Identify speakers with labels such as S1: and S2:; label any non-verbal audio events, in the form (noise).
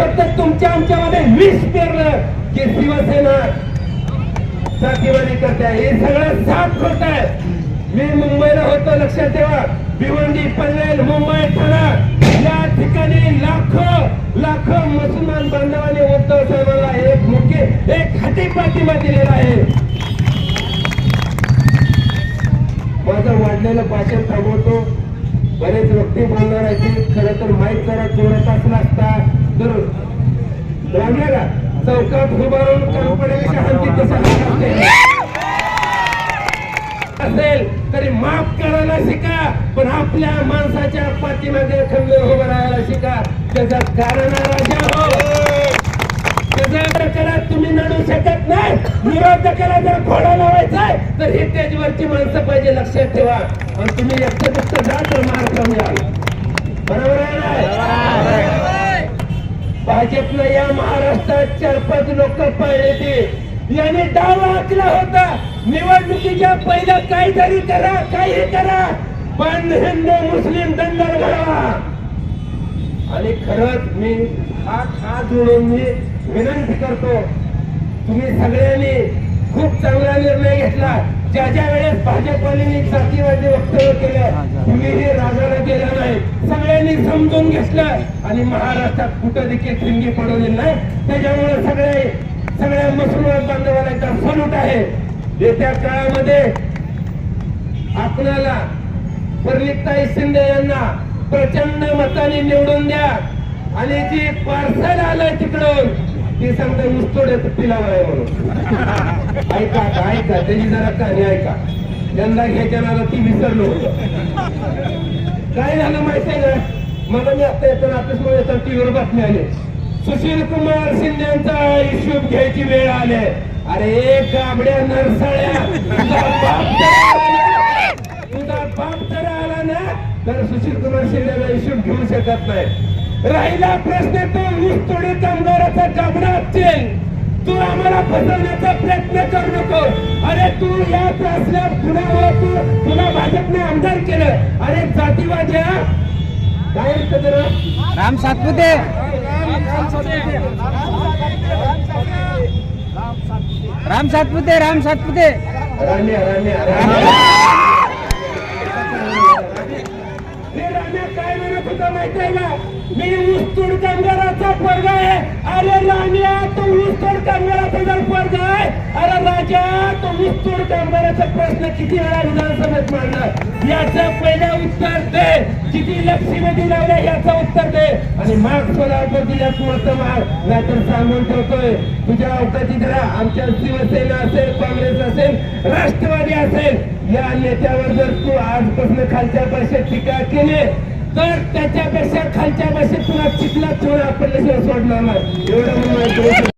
S1: आमच्या आमच्यामध्ये विष पेरलं की शिवसेना जातीवादी करते. हे सगळं साफ होत आहे. मी मुंबईला होतो लक्षात ठेवा. भिवंडी पनवेल मुंबई ठाणा. या ठिकाणी लाखो लाखो मुसलमान बांधवाने उद्धव साहेबांना एक मुख्य एक हाती पाठिंबा दिलेला आहे. माझं वाढलेलं भाषण थांबवतो. बरेच व्यक्ती बोलणार आहे की खरं तर माहीत जरा जोरात असला असता. तर का चौकात उभारून काम पडेल तसं असेल तरी माफ करायला शिका पण आपल्या माणसाच्या पाठीमागे खंबीर उभं राहायला शिका. त्याचं कारण राजा हो. त्याच्या तुम्ही नडू शकत नाही. विरोधकाला जर घोडा लावायचा आहे. तर हे त्याच्यावरची माणसं पाहिजे लक्षात ठेवा. आणि तुम्ही एकटं दुखतं जा तर मार कमी याल बरोबर आहे ना भाजपनं या महाराष्ट्रात चार पाच लोक पाळले ते याने डाव आखला होता. निवडणुकीच्या पहिलं काहीतरी करा काही करा. पण हिंदू मुस्लिम दंगल घडवा आणि खरंच मी हात हात जोडून मी विनंती करतो तुम्ही सगळ्यांनी खूप चांगला निर्णय घेतला. ज्या ज्या वेळेस भाजपवाल्यांनी जातीवादी वक्तव्य केलं रागाला गेला नाही सगळ्यांनी समजून घेतलं आणि महाराष्ट्रात कुठं देखील ठिंगी पडवली नाही. त्याच्यामुळे सगळे सगळ्या मुसलमान बांधवाला एकदा सलूट आहे. येत्या काळामध्ये आपणाला परलिताई शिंदे यांना प्रचंड मताने निवडून द्या. आणि जी पार्सल आलं तिकडून ती सांगते मुस्तोड्यात पिला म्हणून. (laughs) ऐका आता, ऐका त्याची जरा कहाणी ऐका. यंदा घ्यायच्या नाला ती विसरलो होतो. काय झालं माहिती आहे ना मला मी आता येताना ऑफिसमध्ये टीव्हीवर बातमी आली. सुशील कुमार शिंदेचा हिशोब घ्यायची वेळ आली. अरे गाबड्या नरसाळ्या. तुझा बाप जर आला ना, तर सुशील कुमार शिंदेला हिशोब घेऊ शकत नाही. राहिला प्रश्न तो ऊसतोडी कामगाराचा गाबडा असेल. तू आम्हाला फसवण्याचा प्रयत्न करू नको. अरे तू याच असल्या पुण्यावर तू तुला भाजपने आमदार केलं. अरे जातीवाद्या काय
S2: राम सातपुते. राम सातपुते राम सातपुते.
S1: काय म्हणत होता माहितीये का? मी ऊसतोड कामगाराचा पोरगा आहे. अरे राम्या तो ऊसतोड कामगाराचा अरे राजा तो ऊसतोड कामगाराचा प्रश्न किती वेळा विधानसभेत मांडला? याचं पहिलं उत्तर दे. किती लक्ष्मीमध्ये लावल्या याचं उत्तर दे. आणि माग सोलापूर जिल्ह्यात मोठं माग नाहीतर सांगून ठेवतोय. तुझ्या अवकाची जरा आमच्या शिवसेना असेल काँग्रेस असेल राष्ट्रवादी असेल या नेत्यावर जर तू आजपासून खालच्या भाषेत टीका केली तर त्याच्यापेक्षा खालच्या भाषेत तुला चिखलात ठेवून आपण सोडणार नाही. एवढं म्हणून